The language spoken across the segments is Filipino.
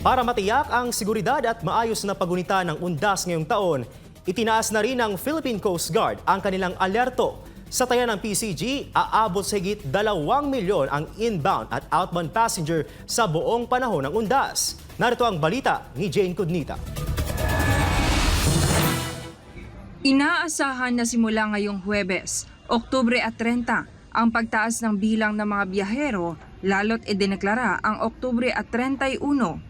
Para matiyak ang seguridad at maayos na pagunita ng undas ngayong taon, itinaas na rin ng Philippine Coast Guard ang kanilang alerto. Sa taya ng PCG, aabot sa higit 2 milyon ang inbound at outbound passenger sa buong panahon ng undas. Narito ang balita ni Jane Cudnita. Inaasahan na simula ngayong Huwebes, Oktubre at 30, ang pagtaas ng bilang ng mga biyahero, lalo't idineklara ang Oktubre at 31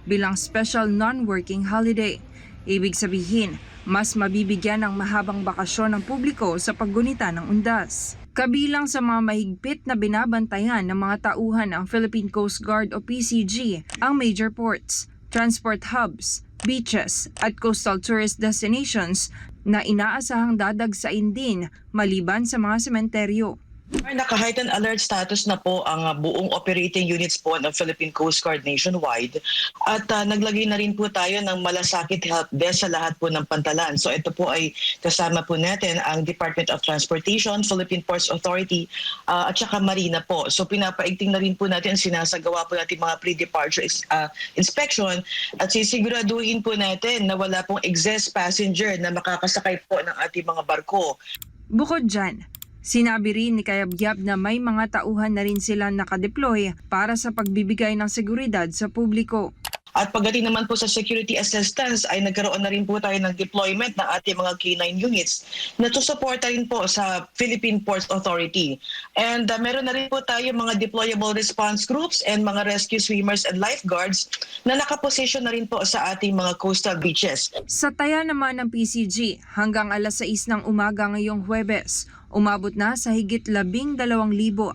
bilang special non-working holiday. Ibig sabihin, mas mabibigyan ng mahabang bakasyon ng publiko sa paggunita ng undas. Kabilang sa mga mahigpit na binabantayan ng mga tauhan ng Philippine Coast Guard o PCG ang major ports, transport hubs, beaches at coastal tourist destinations na inaasahang dadagsain din maliban sa mga sementeryo. Naka-heightened alert status na po ang uh, buong operating units po ng Philippine Coast Guard nationwide at uh, naglagay na rin po tayo ng malasakit help desk sa lahat po ng pantalan. So ito po ay kasama po natin ang Department of Transportation, Philippine Ports Authority uh, at saka Marina po. So pinapaigting na rin po natin sinasagawa po natin mga pre-departure uh, inspection at sisiguraduhin po natin na wala pong excess passenger na makakasakay po ng ating mga barko. Bukod dyan, sinabi rin ni Kayabyab na may mga tauhan na rin sila nakadeploy para sa pagbibigay ng seguridad sa publiko. At pagdating naman po sa security assistance ay nagkaroon na rin po tayo ng deployment ng ating mga K9 units na to support rin po sa Philippine Ports Authority. And uh, meron na rin po tayo mga deployable response groups and mga rescue swimmers and lifeguards na nakaposition na rin po sa ating mga coastal beaches. Sa taya naman ng PCG, hanggang alas 6 ng umaga ngayong Huwebes, umabot na sa higit 12,700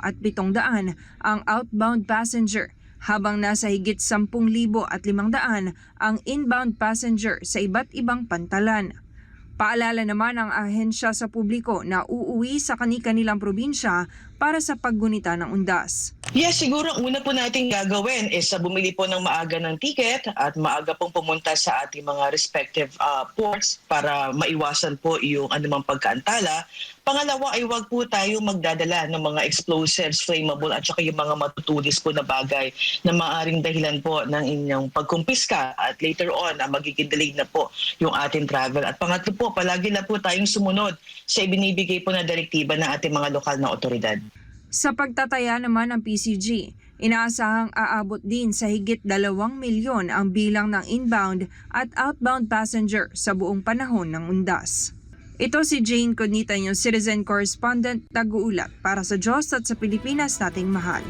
ang outbound passenger habang nasa higit 10,000 at 500 ang inbound passenger sa iba't ibang pantalan. Paalala naman ang ahensya sa publiko na uuwi sa kani-kanilang probinsya para sa paggunita ng undas. Yes, siguro ang una po natin gagawin is sa bumili po ng maaga ng ticket at maaga pong pumunta sa ating mga respective uh, ports para maiwasan po yung anumang pagkaantala. Pangalawa ay huwag po tayo magdadala ng mga explosives, flammable at saka yung mga matutulis po na bagay na maaring dahilan po ng inyong pagkumpiska at later on ah, magiging delayed na po yung ating travel. At pangatlo po, palagi na po tayong sumunod sa ibinibigay po na direktiba ng ating mga lokal na otoridad. Sa pagtataya naman ng PCG, inaasahang aabot din sa higit 2 milyon ang bilang ng inbound at outbound passenger sa buong panahon ng undas. Ito si Jane Conita, yung citizen correspondent, tag-uulat para sa Diyos at sa Pilipinas nating mahal.